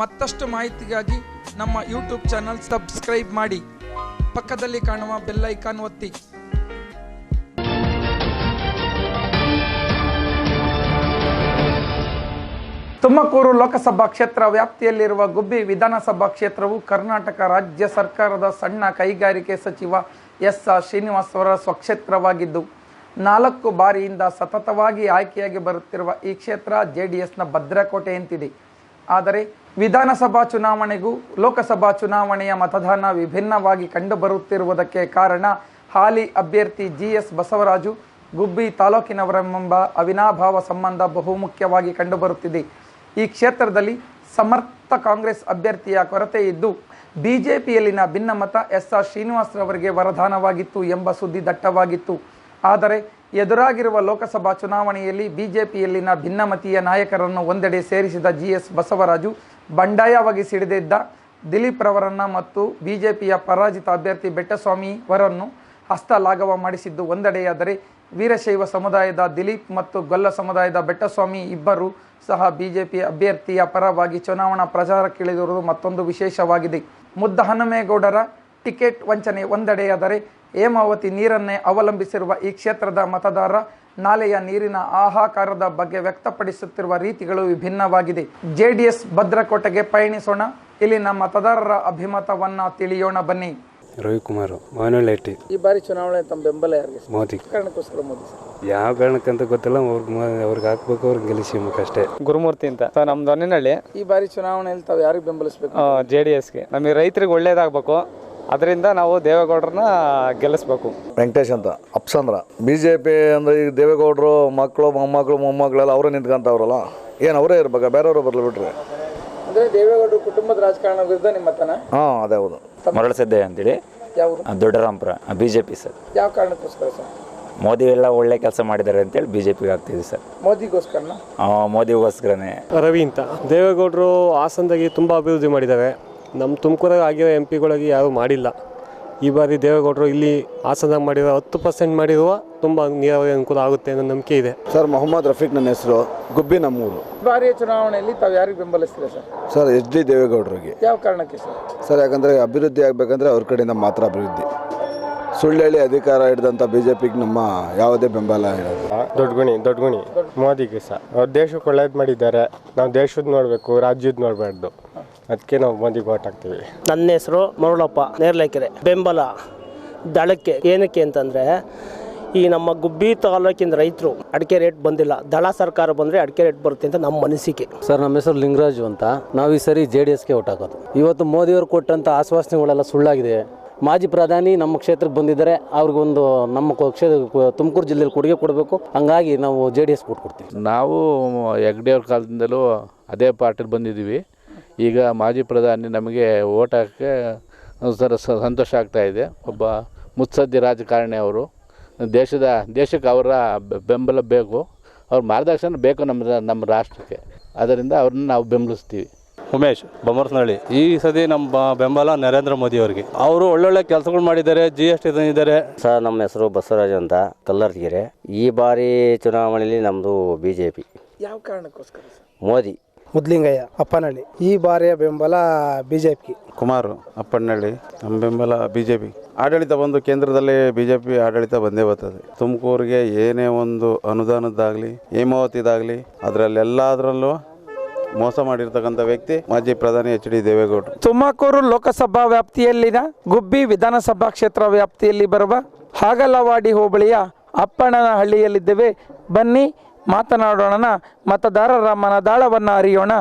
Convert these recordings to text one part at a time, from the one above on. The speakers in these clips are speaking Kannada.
ಮತ್ತಷ್ಟು ಮಾಹಿತಿಗಾಗಿ ನಮ್ಮ ಯೂಟ್ಯೂಬ್ ಚಾನಲ್ ಸಬ್ಸ್ಕ್ರೈಬ್ ಮಾಡಿ. ಪಕ್ಕದಲ್ಲಿ ಕಾಣುವ ಬೆಲ್ ಐಕಾನ್ ಒತ್ತಿ. ತುಮಕೂರು ಲೋಕಸಭಾ ಕ್ಷೇತ್ರ ವ್ಯಾಪ್ತಿಯಲ್ಲಿರುವ ಗುಬ್ಬಿ ವಿಧಾನಸಭಾ ಕ್ಷೇತ್ರವು ಕರ್ನಾಟಕ ರಾಜ್ಯ ಸರ್ಕಾರದ ಸಣ್ಣ ಕೈಗಾರಿಕೆ ಸಚಿವ ಎಸ್ ಆರ್ ಶ್ರೀನಿವಾಸ್ ಅವರ ಸ್ವಕ್ಷೇತ್ರವಾಗಿದ್ದು, ನಾಲ್ಕು ಬಾರಿಯಿಂದ ಸತತವಾಗಿ ಆಯ್ಕೆಯಾಗಿ ಬರುತ್ತಿರುವ ಈ ಕ್ಷೇತ್ರ ಜೆ ಡಿ ಎಸ್ನ ಭದ್ರಕೋಟೆಯಂತಿದೆ ಆದರೆ ವಿಧಾನಸಭಾ ಚುನಾವಣೆಗೂ ಲೋಕಸಭಾ ಚುನಾವಣೆಯ ಮತದಾನ ವಿಭಿನ್ನವಾಗಿ ಕಂಡುಬರುತ್ತಿರುವುದಕ್ಕೆ ಕಾರಣ ಹಾಲಿ ಅಭ್ಯರ್ಥಿ ಜಿ ಎಸ್ ಬಸವರಾಜು, ಗುಬ್ಬಿ ತಾಲೂಕಿನವರೆಂಬ ಅವಿನಾಭಾವ ಸಂಬಂಧ ಬಹುಮುಖ್ಯವಾಗಿ ಕಂಡುಬರುತ್ತಿದೆ. ಈ ಕ್ಷೇತ್ರದಲ್ಲಿ ಸಮರ್ಥ ಕಾಂಗ್ರೆಸ್ ಅಭ್ಯರ್ಥಿಯ ಕೊರತೆ ಇದ್ದು, ಬಿಜೆಪಿಯಲ್ಲಿನ ಭಿನ್ನಮತ ಎಸ್ ಆರ್ ಶ್ರೀನಿವಾಸರವರಿಗೆ ವರದಾನವಾಗಿತ್ತು ಎಂಬ ಸುದ್ದಿ ದಟ್ಟವಾಗಿತ್ತು. ಆದರೆ ಎದುರಾಗಿರುವ ಲೋಕಸಭಾ ಚುನಾವಣೆಯಲ್ಲಿ ಬಿಜೆಪಿಯಲ್ಲಿನ ಭಿನ್ನಮತೀಯ ನಾಯಕರನ್ನು ಒಂದೆಡೆ ಸೇರಿಸಿದ ಜಿ ಎಸ್ ಬಸವರಾಜು ಬಂಡಾಯವಾಗಿ ಸಿಡಿದಿದ್ದ ದಿಲೀಪ್ ರವರನ್ನ ಮತ್ತು ಬಿಜೆಪಿಯ ಪರಾಜಿತ ಅಭ್ಯರ್ಥಿ ಬೆಟ್ಟಸ್ವಾಮಿ ಅವರನ್ನು ಹಸ್ತಲಾಘವ ಮಾಡಿಸಿದ್ದು ಒಂದೆಡೆಯಾದರೆ ವೀರಶೈವ ಸಮುದಾಯದ ದಿಲೀಪ್ ಮತ್ತು ಗೊಲ್ಲ ಸಮುದಾಯದ ಬೆಟ್ಟಸ್ವಾಮಿ ಇಬ್ಬರು ಸಹ ಬಿಜೆಪಿ ಅಭ್ಯರ್ಥಿಯ ಪರವಾಗಿ ಚುನಾವಣಾ ಪ್ರಚಾರಕ್ಕಿಳಿದಿರುವುದು ಮತ್ತೊಂದು ವಿಶೇಷವಾಗಿದೆ. ಮುದ್ದ ಹನುಮೇಗೌಡರ ಟಿಕೆಟ್ ವಂಚನೆ ಒಂದೆಡೆಯಾದರೆ ಹೇಮಾವತಿ ನೀರನ್ನೇ ಅವಲಂಬಿಸಿರುವ ಈ ಕ್ಷೇತ್ರದ ಮತದಾರ ನಾಲೆಯ ನೀರಿನ ಆಹಾಕಾರದ ಬಗ್ಗೆ ವ್ಯಕ್ತಪಡಿಸುತ್ತಿರುವ ರೀತಿಗಳು ವಿಭಿನ್ನವಾಗಿದೆ. ಜೆಡಿಎಸ್ ಭದ್ರಕೋಟೆಗೆ ಪಯಣಿಸೋಣ. ಇಲ್ಲಿನ ಮತದಾರರ ಅಭಿಮತವನ್ನ ತಿಳಿಯೋಣ ಬನ್ನಿ. ರವಿಕುಮಾರ್ ಮಾನವಳ್ಳಿ ಈ ಬಾರಿ ಚುನಾವಣೆ ತಮ್ಮ ಬೆಂಬಲ ಯಾರಿಗೆ? ಮೋದಿ. ಕಾರಣಕ್ಕೋಸ್ಕರ ಮೋದಿ ಯಾವ ಕಾರಣಕ್ಕಂತ ಗೊತ್ತಿಲ್ಲ ಅವ್ರಿಗೆ ಅವ್ರಿಗೆ ಹಾಕ್ಬೇಕು ಅವ್ರಿಗೆ ಗೆಲ್ಲಿಸ್ಬೇಕು ಅಷ್ಟೇ. ಗುರುಮೂರ್ತಿ ಅಂತ. ಸರ್ ನಮ್ದು ಹೊನ್ನಿನಹಳ್ಳಿ ಈ ಬಾರಿ ಚುನಾವಣೆಯಲ್ಲಿ ತಾವು ಯಾರಿಗೆ ಬೆಂಬಲಿಸಬೇಕು? ಜೆ ಡಿ ಎಸ್ಗೆ ನಮಗೆ ರೈತರಿಗೆ ಒಳ್ಳೇದಾಗಬೇಕು. ಅದರಿಂದ ನಾವು ದೇವೇಗೌಡರನ್ನ ಗೆಲ್ಲಿಸ್ಬೇಕು. ವೆಂಕಟೇಶ್ ಅಂತ ಅಪ್ಸಂದ್ರ. ಬಿ ಜೆ ಪಿ ಅಂದರೆ ಈಗ ದೇವೇಗೌಡರು ಮಕ್ಕಳು ಮೊಮ್ಮಕ್ಕಳು ಮೊಮ್ಮಕ್ಕಳೆಲ್ಲ ಅವರೇ ನಿಂತ್ಕೊಂತವ್ರಲ್ಲ? ಏನು ಅವರೇ ಇರ್ಬೇಕಾ? ಬೇರೆಯವರು ಬರಲಿ ಬಿಟ್ರಿ. ಅಂದ್ರೆ ದೇವೇಗೌಡರು ಕುಟುಂಬದ ರಾಜಕಾರಣ ವಿರುದ್ಧ ನಿಮ್ಮ ಮತನ ಹಾಂ ಅದೇ ಹೌದು. ಮರಳ ಸಿದ್ದೆ ಅಂತೇಳಿ. ಯಾವ Doddarampura B J P sir. ಯಾವ ಕಾರಣಕ್ಕೋಸ್ಕರ ಸರ್? ಮೋದಿ ಎಲ್ಲ ಒಳ್ಳೆ ಕೆಲಸ ಮಾಡಿದ್ದಾರೆ ಅಂತೇಳಿ ಬಿ ಜೆ ಪಿಗೆ ಆಗ್ತಿದೆ ಸರ್. ಮೋದಿಗೋಸ್ಕರನ? ಆ, ಮೋದಿಗೋಸ್ಕರನೇ. ರವಿ ಅಂತ. ದೇವೇಗೌಡರು ಹಾಸನದಾಗಿ ತುಂಬ ಅಭಿವೃದ್ಧಿ ಮಾಡಿದ್ದಾರೆ. ನಮ್ಮ ತುಮಕೂರಾಗ ಆಗಿರೋ ಎಂ ಪಿಗಳಿಗೆ ಯಾರೂ ಮಾಡಿಲ್ಲ. ಈ ಬಾರಿ ದೇವೇಗೌಡರು ಇಲ್ಲಿ ಹಾಸನ ಮಾಡಿರೋ ಹತ್ತು ಪರ್ಸೆಂಟ್ ಮಾಡಿರುವ ತುಂಬ ನೀರಾವರಿ ಅನುಕೂಲ ಆಗುತ್ತೆ ಅನ್ನೋ ನಂಬಿಕೆ ಇದೆ. ಸರ್ ಮೊಹಮ್ಮದ್ ರಫೀಕ್ ನನ್ನ ಹೆಸರು. ಗುಬ್ಬಿ ನಮ್ಮೂರು. ಬಾರಿಯ ಚುನಾವಣೆಯಲ್ಲಿ ತಾವು ಯಾರಿಗೆ ಬೆಂಬಲಿಸ್ತೀರಾ ಸರ್? ಸರ್ ಎಚ್ ಡಿ ದೇವೇಗೌಡರಿಗೆ. ಯಾವ ಕಾರಣಕ್ಕೆ ಸರ್? ಸರ್ ಯಾಕಂದರೆ ಅಭಿವೃದ್ಧಿ ಆಗಬೇಕಂದ್ರೆ ಅವ್ರ ಕಡೆಯಿಂದ ಮಾತ್ರ ಅಭಿವೃದ್ಧಿ. ಸುಳ್ಳು ಹೇಳಿ ಅಧಿಕಾರ ಹಿಡಿದಂಥ ಬಿ ಜೆ ಪಿಗೆ ನಮ್ಮ ಯಾವುದೇ ಬೆಂಬಲ ಇರೋದು ಗುಣಿ ದೊಡ್ಡ ಗುಣಿ. ಮೋದಿಗೆ ಸಹ ಅವ್ರು ದೇಶಕ್ಕೆ ಒಳ್ಳೇದು ಮಾಡಿದ್ದಾರೆ. ನಾವು ದೇಶದ ನೋಡಬೇಕು ರಾಜ್ಯದ ನೋಡಬಾರ್ದು. ಅದಕ್ಕೆ ನಾವು ಮೋದಿಗೆ ಓಟ್ ಹಾಕ್ತೀವಿ ನನ್ನ ಹೆಸರು ಮರುಳಪ್ಪ ನೇರ್ಲೆಕೆರೆ. ಬೆಂಬಲ ದಳಕ್ಕೆ ಏನಕ್ಕೆ ಅಂತಂದರೆ ಈ ನಮ್ಮ ಗುಬ್ಬಿ ತಾಲೂಕಿನ ರೈತರು ಅಡಿಕೆ ರೇಟ್ ಬಂದಿಲ್ಲ. ದಳ ಸರ್ಕಾರ ಬಂದರೆ ಅಡಿಕೆ ರೇಟ್ ಬರುತ್ತೆ ಅಂತ ನಮ್ಮ ಅನಿಸಿಕೆ. ಸರ್ ನಮ್ಮ ಹೆಸರು ಲಿಂಗರಾಜು ಅಂತ. ನಾವು ಈ ಸರಿ ಜೆ ಡಿ ಎಸ್ಗೆ ಓಟ್ ಹಾಕೋದು ಇವತ್ತು ಮೋದಿಯವರು ಕೊಟ್ಟಂಥ ಆಶ್ವಾಸನೆಗಳೆಲ್ಲ ಸುಳ್ಳಾಗಿದೆ. ಮಾಜಿ ಪ್ರಧಾನಿ ನಮ್ಮ ಕ್ಷೇತ್ರಕ್ಕೆ ಬಂದಿದ್ದಾರೆ ಅವ್ರಿಗೊಂದು ನಮ್ಮ ಕ್ಷೇತ್ರ ತುಮಕೂರು ಜಿಲ್ಲೆಯಲ್ಲಿ ಕೊಡುಗೆ ಕೊಡಬೇಕು. ಹಂಗಾಗಿ ನಾವು ಜೆ ಡಿ ಎಸ್ ಕೊಟ್ಟು ಕೊಡ್ತೀವಿ. ನಾವು ಹೆಗ್ಡೆಯವ್ರ ಕಾಲದಿಂದಲೂ ಅದೇ ಪಾರ್ಟಿಲಿ ಬಂದಿದ್ದೀವಿ. ಈಗ ಮಾಜಿ ಪ್ರಧಾನಿ ನಮಗೆ ಓಟ್ ಹಾಕಕ್ಕೆ ಸರ ಸ- ಸಂತೋಷ ಆಗ್ತಾ ಇದೆ. ಒಬ್ಬ ಮುತ್ಸದ್ದಿ ರಾಜಕಾರಣಿ ಅವರು. ದೇಶದ ದೇಶಕ್ಕೆ ಅವರ ಬೆ- ಬೆಂಬಲ ಬೇಕು. ಅವ್ರ ಮಾರ್ಗದರ್ಶನ ಬೇಕು ನಮ್ಮ ನಮ್ಮ ರಾಷ್ಟ್ರಕ್ಕೆ. ಅದರಿಂದ ಅವ್ರನ್ನ ನಾವು ಬೆಂಬಲಿಸ್ತೀವಿ. ಉಮೇಶ್ ಬೊಮ್ಮರಸನಹಳ್ಳಿ. ಈ ಸತಿ ನಮ್ಮ ಬೆಂಬಲ ನರೇಂದ್ರ ಮೋದಿ ಅವರಿಗೆ. ಅವರು ಒಳ್ಳೊಳ್ಳೆ ಕೆಲಸಗಳು ಮಾಡಿದ್ದಾರೆ ಜಿ ಎಸ್ ಟಿ ತಂದಿದ್ದಾರೆ ಸರ್ ನಮ್ಮ ಹೆಸರು ಬಸವರಾಜ್ ಅಂತ ಕಲ್ಲರ್ಗೆರೆ. ಈ ಬಾರಿ ಚುನಾವಣೆಯಲ್ಲಿ ನಮ್ಮದು ಬಿ ಜೆ ಪಿ ಯಾವ ಕಾರಣಕ್ಕೋಸ್ಕರ ಮೋದಿ. ಮುದ್ಲಿಂಗಯ್ಯ ಅಪ್ಪನಹಳ್ಳಿ. ಈ ಬಾರಿಯ ಬೆಂಬಲ BJP J P Kumar Appanahalli ನಮ್ಮ ಬೆಂಬಲ ಬಿಜೆಪಿ. ಜೆ ಪಿ ಆಡಳಿತ ಬಂದು ಕೇಂದ್ರದಲ್ಲಿ ಬಿಜೆಪಿ ಜೆ ಪಿ ಆಡಳಿತ ಬಂದೇ ಬರ್ತದೆ. ತುಮಕೂರಿಗೆ ಏನೇ ಒಂದು ಅನುದಾನದ್ದಾಗಲಿ ಹೇಮಾವತಿದಾಗಲಿ ಅದರಲ್ಲೆಲ್ಲದರಲ್ಲೂ ಮೋಸ ಮಾಡಿರ್ತಕ್ಕಂಥ ವ್ಯಕ್ತಿ ಮಾಜಿ ಪ್ರಧಾನಿ ಎಚ್ ಡಿ ದೇವೇಗೌಡರು. ತುಮಕೂರು ಲೋಕಸಭಾ ವ್ಯಾಪ್ತಿಯಲ್ಲಿನ ಗುಬ್ಬಿ ವಿಧಾನಸಭಾ ಕ್ಷೇತ್ರ ವ್ಯಾಪ್ತಿಯಲ್ಲಿ ಬರುವ ಹಾಗಲವಾಡಿ ಹೋಬಳಿಯ ಅಪ್ಪಣ್ಣನಹಳ್ಳಿಯಲ್ಲಿದ್ದೇವೆ ಬನ್ನಿ ಮಾತನಾಡೋಣ ಮತದಾರರ ಮನದಾಳವನ್ನು ಅರಿಯೋಣ.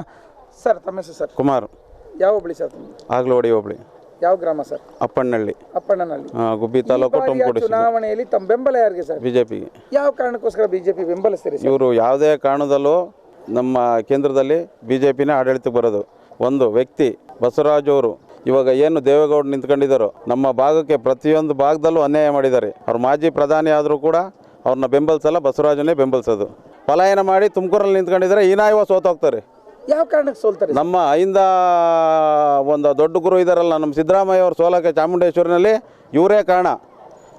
ಸರ್ ತಮ್ಮ ಹೆಸರು ಸರ್? ಕುಮಾರ್. ಯಾವ ಹೋಬಳಿ ಸರ್? ಆಗ್ಲೋಡಿ ಹೋಬಳಿ. ಯಾವ ಗ್ರಾಮ ಸರ್? ಅಪ್ಪಣ್ಣಹಳ್ಳಿ. ಅಪ್ಪಣ್ಣನಹಳ್ಳಿ ಆ, ಗುಬ್ಬಿ ತಾಲೂಕು ಚುನಾವಣೆಯಲ್ಲಿ ತಮ್ಮ ಬೆಂಬಲ ಯಾರಿಗೆ ಸರ್? ಬಿ ಜೆ ಪಿಗೆ ಯಾವ ಕಾರಣಕ್ಕೋಸ್ಕರ ಬಿಜೆಪಿ ಬೆಂಬಲಿಸ್ತೀರಿ ಸರ್? ಇವರು ಯಾವುದೇ ಕಾರಣದಲ್ಲೂ ನಮ್ಮ ಕೇಂದ್ರದಲ್ಲಿ ಬಿ ಜೆ ಪಿನೇ ಆಡಳಿತಕ್ಕೆ ಬರೋದು. ಒಂದು ವ್ಯಕ್ತಿ ಬಸವರಾಜ್ ಅವರು ಇವಾಗ ಏನು ದೇವೇಗೌಡ ನಿಂತ್ಕೊಂಡಿದ್ದಾರೋ ನಮ್ಮ ಭಾಗಕ್ಕೆ ಪ್ರತಿಯೊಂದು ಭಾಗದಲ್ಲೂ ಅನ್ಯಾಯ ಮಾಡಿದ್ದಾರೆ. ಅವ್ರ ಮಾಜಿ ಪ್ರಧಾನಿ ಆದರೂ ಕೂಡ ಅವ್ರನ್ನ ಬೆಂಬಲಿಸಲ್ಲ ಬಸವರಾಜನೇ ಬೆಂಬಲಿಸೋದು. ಪಲಾಯನ ಮಾಡಿ ತುಮಕೂರಲ್ಲಿ ನಿಂತ್ಕೊಂಡಿದ್ರೆ ಹೀನಾಯವ ಸೋತೋಗ್ತಾರೆ ಯಾವ ಕಾರಣಕ್ಕೆ ಸೋಲ್ತಾರೆ? ನಮ್ಮ ಐಂದ ಒಂದು ದೊಡ್ಡ ಗುರು ಇದ್ದಾರಲ್ಲ ನಮ್ಮ ಸಿದ್ದರಾಮಯ್ಯ ಅವರು ಸೋಲಕ್ಕೆ ಚಾಮುಂಡೇಶ್ವರಿನಲ್ಲಿ ಇವರೇ ಕಾರಣ.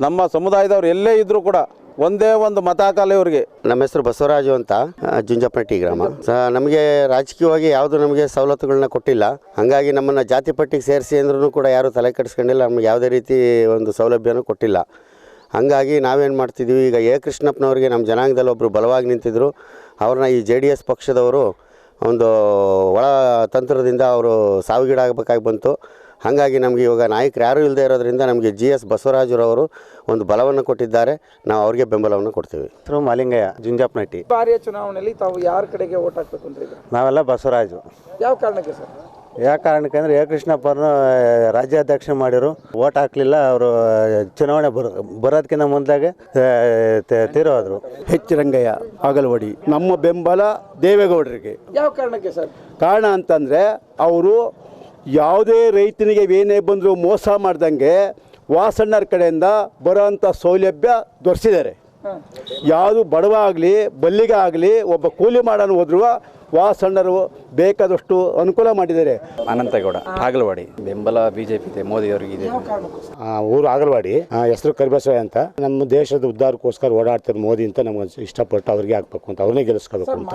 ನಮ್ಮ ಸಮುದಾಯದವ್ರು ಎಲ್ಲೇ ಇದ್ದರೂ ಕೂಡ ಒಂದೇ ಒಂದು ಮತ ಹಾಕಲ್ಲ ಇವ್ರಿಗೆ. ನಮ್ಮ ಹೆಸರು ಬಸವರಾಜು ಅಂತ ಜುಂಜಪ್ಪಟ್ಟಿ ಗ್ರಾಮ. ಸ ನಮಗೆ ರಾಜಕೀಯವಾಗಿ ಯಾವುದು ನಮಗೆ ಸವಲತ್ತುಗಳನ್ನ ಕೊಟ್ಟಿಲ್ಲ. ಹಾಗಾಗಿ ನಮ್ಮನ್ನು ಜಾತಿ ಪಟ್ಟಿಗೆ ಸೇರಿಸಿ ಅಂದ್ರೂ ಕೂಡ ಯಾರು ತಲೆ ಕೆಡಿಸ್ಕೊಂಡಿಲ್ಲ. ನಮಗೆ ಯಾವುದೇ ರೀತಿ ಒಂದು ಸೌಲಭ್ಯನೂ ಕೊಟ್ಟಿಲ್ಲ. ಹಾಗಾಗಿ ನಾವೇನು ಮಾಡ್ತಿದ್ದೀವಿ ಈಗ ಎ. ಕೃಷ್ಣಪ್ಪನವ್ರಿಗೆ ನಮ್ಮ ಜನಾಂಗದಲ್ಲಿ ಒಬ್ಬರು ಬಲವಾಗಿ ನಿಂತಿದ್ದರು ಅವ್ರನ್ನ ಈ ಜೆ ಡಿ ಎಸ್ ಪಕ್ಷದವರು ಒಂದು ಒಳ ತಂತ್ರದಿಂದ ಅವರು ಸಾವಿಗೀಡಾಗಬೇಕಾಗಿ ಬಂತು. ಹಾಗಾಗಿ ನಮಗೆ ಇವಾಗ ನಾಯಕರು ಯಾರೂ ಇಲ್ಲದೆ ಇರೋದ್ರಿಂದ ನಮಗೆ ಜಿ ಎಸ್ ಬಸವರಾಜರವರು ಒಂದು ಬಲವನ್ನು ಕೊಟ್ಟಿದ್ದಾರೆ. ನಾವು ಅವ್ರಿಗೆ ಬೆಂಬಲವನ್ನು ಕೊಡ್ತೀವಿ. ಹೆಸರು ಮಾಲಿಂಗಯ್ಯ ಜುಂಜಾಪ್ನಟ್ಟಿ ಬಾರಿಯ ಚುನಾವಣೆಯಲ್ಲಿ ತಾವು ಯಾರ ಕಡೆಗೆ ಓಟ್ ಹಾಕ್ಬೇಕು ಅಂತ ನಾವೆಲ್ಲ ಬಸವರಾಜು. ಯಾವ ಕಾರಣಕ್ಕೆ ಸರ್? ಯಾವ ಕಾರಣಕ್ಕೆ ಅಂದರೆ ಎ ಕೃಷ್ಣಪ್ಪರನ್ನು ರಾಜ್ಯಾಧ್ಯಕ್ಷ ಮಾಡಿರು. ಓಟ್ ಹಾಕಲಿಲ್ಲ ಅವರು ಚುನಾವಣೆ ಬರೋ ಬರೋದಕ್ಕಿಂತ ಮೊದಲಾಗೆ ತೀರೋದ್ರು. ಹೆಚ್ ರಂಗಯ್ಯ ಆಗಲವಾಡಿ ನಮ್ಮ ಬೆಂಬಲ ದೇವೇಗೌಡರಿಗೆ. ಯಾವ ಕಾರಣಕ್ಕೆ ಸರ್? ಕಾರಣ ಅಂತಂದರೆ ಅವರು ಯಾವುದೇ ರೈತನಿಗೆ ಏನೇ ಬಂದರೂ ಮೋಸ ಮಾಡ್ದಂಗೆ ವಾಸಣ್ಣರ ಕಡೆಯಿಂದ ಬರೋಂಥ ಸೌಲಭ್ಯ ದೊರೆಸಿದ್ದಾರೆ. ಯಾವುದು ಬಡವ ಆಗಲಿ ಬಲ್ಲಿಗೆ ಆಗಲಿ ಒಬ್ಬ ಕೂಲಿ ಮಾಡೋನು ಹೋದ್ರು ವಾಸಣ್ಣರು ಬೇಕಾದಷ್ಟು ಅನುಕೂಲ ಮಾಡಿದ್ದಾರೆ. ಅನಂತಗೌಡ ಆಗಲವಾಡಿ ಬೆಂಬಲ ಬಿಜೆಪಿ ಇದೆ ಮೋದಿ ಅವರಿಗಿದೆ ಊರು ಆಗಲವಾಡಿ ಹೆಸರು ಕರಿಬಸವ ಅಂತ. ನಮ್ಮ ದೇಶದ ಉದ್ದಾರಕ್ಕೋಸ್ಕರ ಓಡಾಡ್ತಾರೆ ಮೋದಿ ಅಂತ ನಮ್ಗೆ ಇಷ್ಟಪಟ್ಟು ಅವ್ರಿಗೆ ಹಾಕ್ಬೇಕು ಅಂತ ಅವ್ರನ್ನೇ ಗೆಲ್ಲಿಸ್ಕೋಬೇಕು ಅಂತ.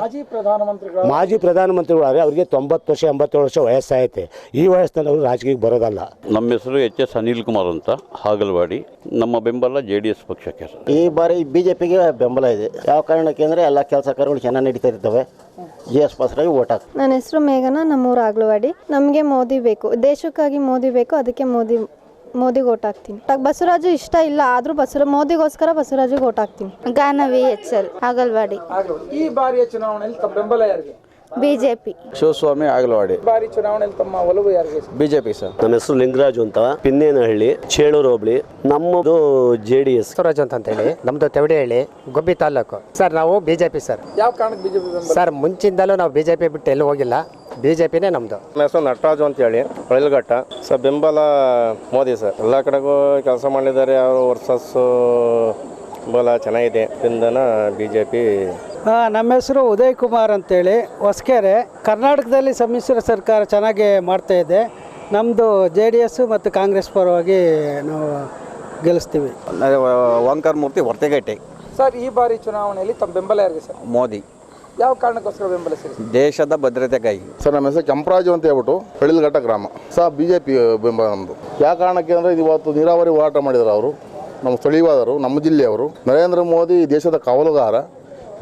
ಮಾಜಿ ಪ್ರಧಾನಮಂತ್ರಿಗಳು ಆದರೆ ಅವರಿಗೆ ಅವ್ರಿಗೆ ತೊಂಬತ್ತು ವರ್ಷ ಎಂಬತ್ತೇಳು ವರ್ಷ ವಯಸ್ಸಾಯತೆ. ಈ ವಯಸ್ಸಿನಲ್ಲಿ ಅವರು ರಾಜಕೀಯಕ್ಕೆ ಬರೋದಲ್ಲ. ನಮ್ಮ ಹೆಸರು ಎಚ್ ಎಸ್ ಅನಿಲ್ ಕುಮಾರ್ ಅಂತ ಹಾಗಲವಾಡಿ. ನಮ್ಮ ಬೆಂಬಲ ಜೆ ಡಿ ಎಸ್ ಪಕ್ಷಕ್ಕೆ. ಈ ಬಾರಿ ಬಿಜೆಪಿಗೆ ಜೆ ಪಿಗೆ ಬೆಂಬಲ ಇದೆ. ಯಾವ ಕಾರಣಕ್ಕೆ ಅಂದರೆ ಎಲ್ಲ ಕೆಲಸ ಕಾರ್ಯಗಳು ಚೆನ್ನಾಗಿ ನಡೀತಾ ಇರ್ತವೆ. ಜಿ ಎಸ್ ಓಟ್ ಹಾಕಿ. ನನ್ನ ಹೆಸರು ಮೇಘನ ನಮ್ಮೂರ ಆಗ್ಲವಾಡಿ. ನಮಗೆ ಮೋದಿ ಬೇಕು. ದೇಶಕ್ಕಾಗಿ ಮೋದಿ ಬೇಕು ಅದಕ್ಕೆ ಮೋದಿ ಮೋದಿಗೆ ಓಟ್ ಹಾಕ್ತೀನಿ. ಬಸವರಾಜು ಇಷ್ಟ ಇಲ್ಲ ಆದರೂ ಬಸವ ಮೋದಿಗೋಸ್ಕರ ಬಸವರಾಜಿಗೆ ಓಟ್ ಹಾಕ್ತೀನಿ. ಗಾನವಿ ಎಚ್ ಎಲ್ ಆಗಲ್ವಾಡಿ ಈ ಬಾರಿಯ ಚುನಾವಣೆಯಲ್ಲಿ ತಮ್ಮ ಬೆಂಬಲ ಯಾರಿಗೆ? ಬಿಜೆಪಿ. ಶಿವಸ್ವಾಮಿ ಆಗಲವಾಡಿ. ಬಾರಿ ಚುನಾವಣೆಯಲ್ಲಿ ತಮ್ಮ ಒಲವು ಯಾರಿಗೆ? BJP sir. ನನ್ನ ಹೆಸರು ಲಿಂಗರಾಜು ಅಂತ. ಪಿನ್ನೇನಹಳ್ಳಿ ಚೇಳೂರು ಹೋಬಳಿ. ನಮ್ಮದು ಜೆ ಡಿ ಎಸ್ ಸ್ವರಾಜ್ ಅಂತ ಹೇಳಿ. ನಮ್ದು ತೆವಡೆಹಳ್ಳಿ ಗೊಬ್ಬಿ ತಾಲೂಕು. ಸರ್ ನಾವು ಬಿಜೆಪಿ ಸರ್. ಯಾವ ಕಾರಣಕ್ಕೆ ಬಿಜೆಪಿ ಸರ್ ಮುಂಚಿಂದಲೂ ನಾವು ಬಿಜೆಪಿ ಬಿಟ್ಟು ಎಲ್ಲೂ ಹೋಗಿಲ್ಲ. ಬಿಜೆಪಿನೇ ನಮ್ದು. ನಮ್ಮ ಹೆಸರು ನಟರಾಜು ಅಂತೇಳಿ ಹೊಳಲ್ಘಟ್ಟ. ಸರ್ ಬೆಂಬಲ ಮೋದಿ ಸರ್. ಎಲ್ಲ ಕಡೆಗೂ ಕೆಲಸ ಮಾಡಿದ್ದಾರೆ. ಅವರು ವರ್ಸಸ್ಸು ಬೆಂಬಲ ಚೆನ್ನಾಗಿದೆ. ಇಂದನ ಬಿ ಜೆ ಪಿ ನಮ್ಮ ಹೆಸರು ಉದಯ್ ಕುಮಾರ್ ಅಂತೇಳಿ. ಹೊಸಕೆರೆ ಕರ್ನಾಟಕದಲ್ಲಿ ಸಮ್ಮಿಶ್ರ ಸರ್ಕಾರ ಚೆನ್ನಾಗಿ ಮಾಡ್ತಾ ಇದೆ. ನಮ್ಮದು ಜೆ ಡಿ ಎಸ್ ಮತ್ತು ಕಾಂಗ್ರೆಸ್ ಪರವಾಗಿ ನಾವು ಗೆಲ್ಲಿಸ್ತೀವಿ. ಓಂಕಾರ ಮೂರ್ತಿ ಹೊರತೆಗಟ್ಟೆ. ಸರ್ ಈ ಬಾರಿ ಚುನಾವಣೆಯಲ್ಲಿ ತಮ್ಮ ಬೆಂಬಲ ಯಾರಿಗೆ ಸರ್? ಮೋದಿ. ಯಾವ ಕಾರಣಕ್ಕೋಸ್ಕರ ಬೆಂಬಲಿಸಿರಿ ದೇಶದ ಭದ್ರತೆಗಾಗಿ ಸರ್ ನಮ್ಮ ಹೆಸರು ಕೆಂಪರಾಜು ಅಂತ ಹೇಳ್ಬಿಟ್ಟು ಹೊಳಿಲ್ಘಟ್ಟ ಗ್ರಾಮ. ಸರ್ ಬಿ ಜೆ ಪಿ ಬೆಂಬಲ ನಮ್ಮದು ಯಾವ ಕಾರಣಕ್ಕೆ ಅಂದರೆ ಇವತ್ತು ನೀರಾವರಿ ಹೋರಾಟ ಮಾಡಿದ್ರು ಅವರು. ನಮ್ಮ ಸ್ಥಳೀಯವಾದರು ನಮ್ಮ ಜಿಲ್ಲೆಯವರು. ನರೇಂದ್ರ ಮೋದಿ ದೇಶದ ಕಾವಲುಗಾರ.